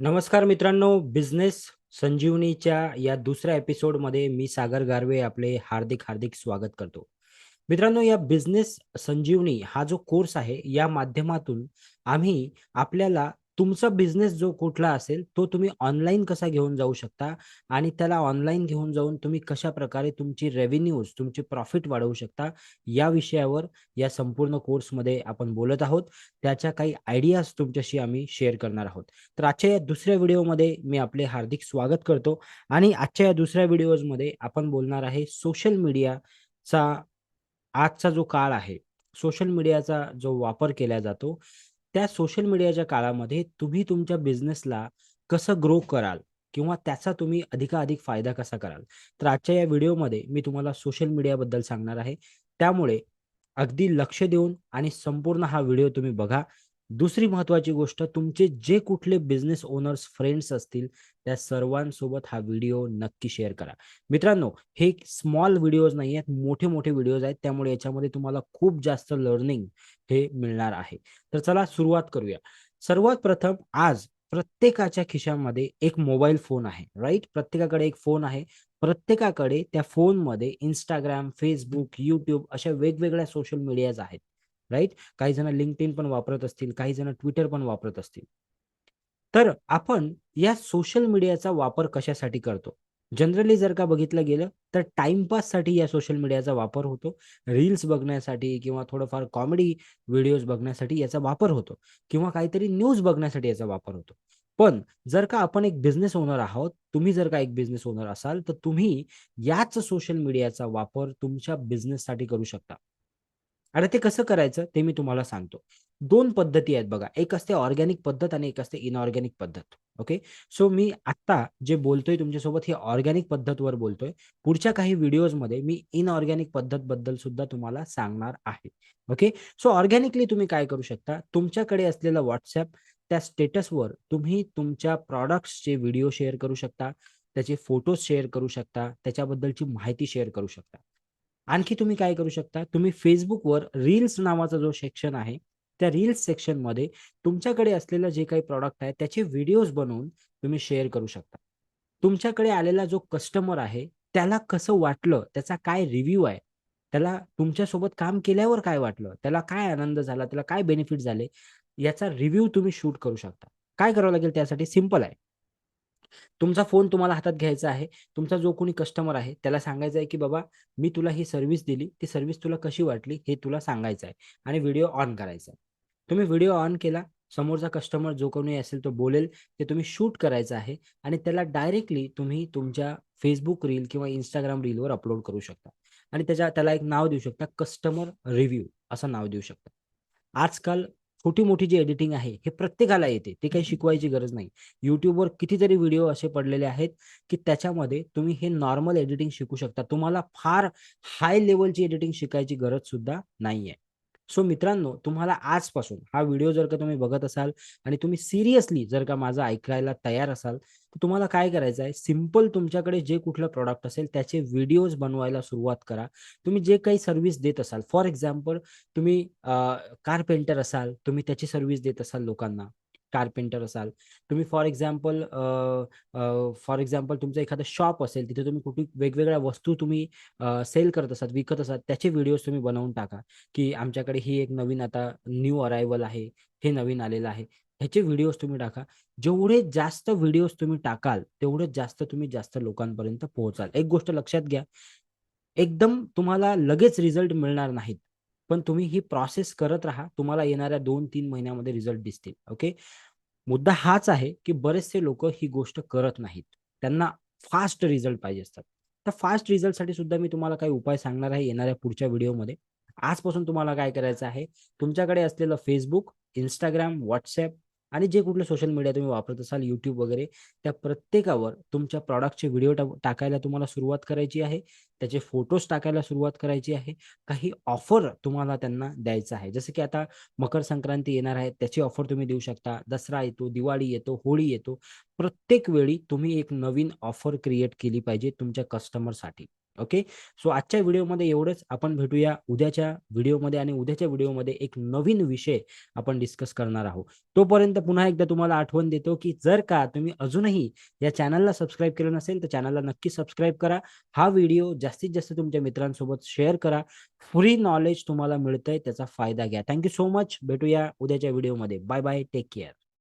नमस्कार मित्रांनो, बिझनेस संजीवनीच्या या दुसऱ्या एपिसोडमध्ये मी सागर गारवे आपले हार्दिक, हार्दिक स्वागत करतो. मित्रांनो, या बिझनेस संजीवनी हा जो कोर्स आहे, या माध्यमातून आम्ही आपल्याला तुमचा बिझनेस जो कुठला असेल, तो तुम्ही ऑनलाईन कसा घेऊन जाऊ शकता आणि त्याला ऑनलाईन घेऊन जाऊन तुम्ही कशा प्रकारे तुमची रेव्हेन्यूज, तुमचे प्रॉफिट वाढवू शकता, या विषयावर या संपूर्ण कोर्समध्ये आपण बोलत आहोत. त्याच्या काही आयडियाज तुमच्याशी आम्ही शेअर करणार आहोत. तर आजच्या या दुसऱ्या व्हिडिओमध्ये मी आपले हार्दिक स्वागत करतो आणि आजच्या या दुसऱ्या व्हिडिओजमध्ये आपण बोलणार आहे सोशल मीडियाचा आजचा जो काळ आहे, सोशल मीडियाचा जो वापर केला जातो, त्या सोशल मीडियाच्या काळामध्ये तुम्ही तुमच्या बिझनेसला कसं ग्रो कराल किंवा त्याचा तुम्ही अधिकाधिक फायदा कसा कराल? तर आजच्या या व्हिडिओमध्ये मी तुम्हाला सोशल मीडियाबद्दल सांगणार आहे. त्यामुळे अगदी लक्ष देऊन आणि संपूर्ण हा व्हिडिओ तुम्ही बघा. दुसरी महत्त्वाची गोष्ट तुमचे जे कुठले बिझनेस ओनर्स, फ्रेंड्स असतील, त्या सर्वांसोबत हा व्हिडिओ नक्की शेअर करा. मित्रांनो, हे स्मॉल व्हिडिओज नाही आहेत, मोठे-मोठे व्हिडिओज आहेत. त्यामुळे याच्यामध्ये तुम्हाला खूप जास्त लर्निंग हे मिळणार आहे. तर चला सुरुवात करूया. सर्वात प्रथम आज प्रत्येकाच्या खिशामध्ये एक मोबाईल फोन आहे, राईट प्रत्येकाकडे एक फोन आहे. प्रत्येकाकडे त्या फोनमध्ये इंस्टाग्राम फेसबुक युट्यूब अशा वेगवेगळ्या सोशल मीडियाज आहेत, राईट काही जण LinkedIn पण वापरत असतील, काही जण ट्विटर पण वापरत असतील. तर आपण या सोशल मीडियाचा वापर कशासाठी करतो? जनरली जर का बघितलं गेलं, तर टाइमपाससाठी या सोशल मीडियाचा वापर होतो. रील्स बघण्यासाठी किंवा थोडंफार कॉमेडी व्हिडिओज बघण्यासाठी याचा वापर होतो किंवा काहीतरी न्यूज बघण्यासाठी याचा वापर होतो. पण जर का आपण एक बिझनेस ओनर आहोत, तुम्ही जर का एक बिझनेस ओनर असाल, तर तुम्ही याच सोशल मीडियाचा वापर तुमच्या बिझनेससाठी करू शकता. आता ते कसं करायचं ते मी तुम्हाला सांगतो. दोन पद्धती आहेत बघा. एक असते ऑर्गॅनिक पद्धत आणि एक असते इनऑर्गॅनिक पद्धत. ओके. सो मी आत्ता जे बोलतोय तुमच्यासोबत ही ऑर्गॅनिक पद्धतवर बोलतोय. पुढच्या काही व्हिडिओजमध्ये मी इनऑर्गॅनिक पद्धतबद्दल सुद्धा तुम्हाला सांगणार आहे. ओके. सो ऑर्गॅनिकली तुम्ही काय करू शकता, तुमच्याकडे असलेलं व्हॉट्सअप त्या स्टेटसवर तुम्ही तुमच्या प्रॉडक्ट्सचे व्हिडिओ शेअर करू शकता, त्याचे फोटोज शेअर करू शकता, त्याच्याबद्दलची माहिती शेअर करू शकता. आणखी तुम्ही काय करू शकता, तुम्ही फेसबुकवर रील्स नावाचा जो सेक्शन आहे, त्या रील्स सेक्शनमध्ये तुमच्याकडे असलेलं जे काही प्रॉडक्ट आहे, त्याचे व्हिडिओज बनवून तुम्ही शेअर करू शकता. तुमच्याकडे आलेला जो कस्टमर आहे, त्याला कसं वाटलं, त्याचा काय रिव्ह्यू आहे, त्याला तुमच्यासोबत काम केल्यावर काय वाटलं, त्याला काय आनंद झाला, त्याला काय बेनिफिट झाले, याचा रिव्ह्यू तुम्ही शूट करू शकता. काय करावं लागेल त्यासाठी? सिंपल आहे. तुमचा फोन तुम्हाला हातात घ्यायचा आहे. तुमचा जो कोणी कस्टमर आहे, त्याला सांगायचं आहे, की "बाबा, मी तुला ही सर्व्हिस दिली. ती सर्व्हिस तुला कशी वाटली हे तुला सांगायचं आहे आणि व्हिडिओ ऑन करायचा आहे." तुम्ही व्हिडिओ ऑन केला, समोरचा कस्टमर जो कोणी असेल तो बोलेल, ते तुम्ही शूट करायचं आहे आणि त्याला डायरेक्टली तुम्ही तुमच्या फेसबुक रील किंवा इंस्टाग्राम रीलवर अपलोड करू शकता आणि त्याच्या त्याला एक नाव देऊ शकता, कस्टमर रिव्ह्यू असं नाव देऊ शकता. आजकाल छोटी-मोठी जी एडिटिंग आहे, हे प्रत्येकाला येते. ते काही शिकवायची गरज नाही. YouTubeवर कितीतरी व्हिडिओ असे पडलेले आहेत, की त्याच्यामध्ये तुम्ही हे नॉर्मल एडिटिंग शिकू शकता. तुम्हाला फार हाय लेव्हलची एडिटिंग शिकायची गरज सुद्धा नाहीये. सो मित्रांनो, तुम्हाला आजपासून हा व्हिडिओ जर का तुम्ही बघत असाल आणि तुम्ही सिरियसली जर का माझं ऐकायला तयार असाल, तर तुम्हाला काय करायचं आहे, सिंपल तुमच्याकडे जे कुठलं प्रॉडक्ट असेल, त्याचे व्हिडिओज बनवायला सुरुवात करा. तुम्ही जे काही सर्व्हिस देत असाल, फॉर एक्झाम्पल तुम्ही कारपेंटर असाल, तुम्ही त्याची सर्व्हिस देत असाल लोकांना, कारपेंटर असाल. तुम्ही फॉर एक्झाम्पल फॉर एक्झाम्पल तुमचं एखादं शॉप असेल, तिथे तुम्ही कुठे वेगवेगळ्या वस्तू तुम्ही सेल करत असाल, विकत असाल, त्याचे व्हिडिओज तुम्ही बनवून टाका, की आमच्याकडे ही एक नवीन आता न्यू अरायवल आहे, हे नवीन आलेलं आहे. ह्याचे व्हिडिओज तुम्ही टाका. जेवढे जास्त व्हिडिओज तुम्ही टाकाल, तेवढे जास्त तुम्ही जास्त लोकांपर्यंत पोहोचाल. एक गोष्ट लक्षात घ्या, एकदम तुम्हाला लगेच रिझल्ट मिळणार नाहीत. पण तुम्ही ही प्रोसेस करत राहा. तुम्हाला येणाऱ्या 2-3 महिन्यामध्ये रिझल्ट दिसतील. ओके. मुद्दा हाच आहे, की बरेचसे लोक ही गोष्ट करत नाहीत. त्यांना फास्ट रिझल्ट पाहिजे असतात. तर फास्ट रिझल्टसाठी सुद्धा मी तुम्हाला काही उपाय सांगणार आहे येणाऱ्या पुढच्या व्हिडिओमध्ये. आजपासून तुम्हाला काय करायचं आहे, तुमच्याकडे असलेलं फेसबुक इंस्टाग्राम व्हॉट्सअप आणि जे कुठलं सोशल मीडिया तुम्ही वापरत असाल, YouTube वगैरे, त्या प्रत्येकावर तुमच्या प्रॉडक्टचे व्हिडिओ टा टाकायला तुम्हाला सुरुवात करायची आहे. त्याचे फोटोज टाकायला सुरुवात करायची आहे. काही ऑफर तुम्हाला त्यांना द्यायचं आहे. जसं की आता मकर संक्रांती येणार आहे, त्याची ऑफर तुम्ही देऊ शकता. दसरा येतो, दिवाळी येतो, होळी येतो. प्रत्येक वेळी तुम्ही एक नवीन ऑफर क्रिएट केली पाहिजे तुमच्या कस्टमरसाठी. ओके. सो आजच्या व्हिडिओमध्ये एवढंच. आपण भेटूया उद्याच्या व्हिडिओमध्ये आणि उद्याच्या व्हिडिओमध्ये एक नवीन विषय आपण डिस्कस करणार आहोत. तोपर्यंत पुन्हा एकदा तुम्हाला आठवण देतो, की जर का तुम्ही अजूनही या चॅनलला सबस्क्राईब केलं नसेल, तर चॅनलला नक्की सबस्क्राईब करा. हा व्हिडिओ जास्तीत जास्त तुमच्या मित्रांसोबत शेअर करा. फ्री नॉलेज तुम्हाला मिळतंय त्याचा फायदा घ्या. Thank you so much. भेटूया उद्याच्या व्हिडिओमध्ये. Bye bye. Take care.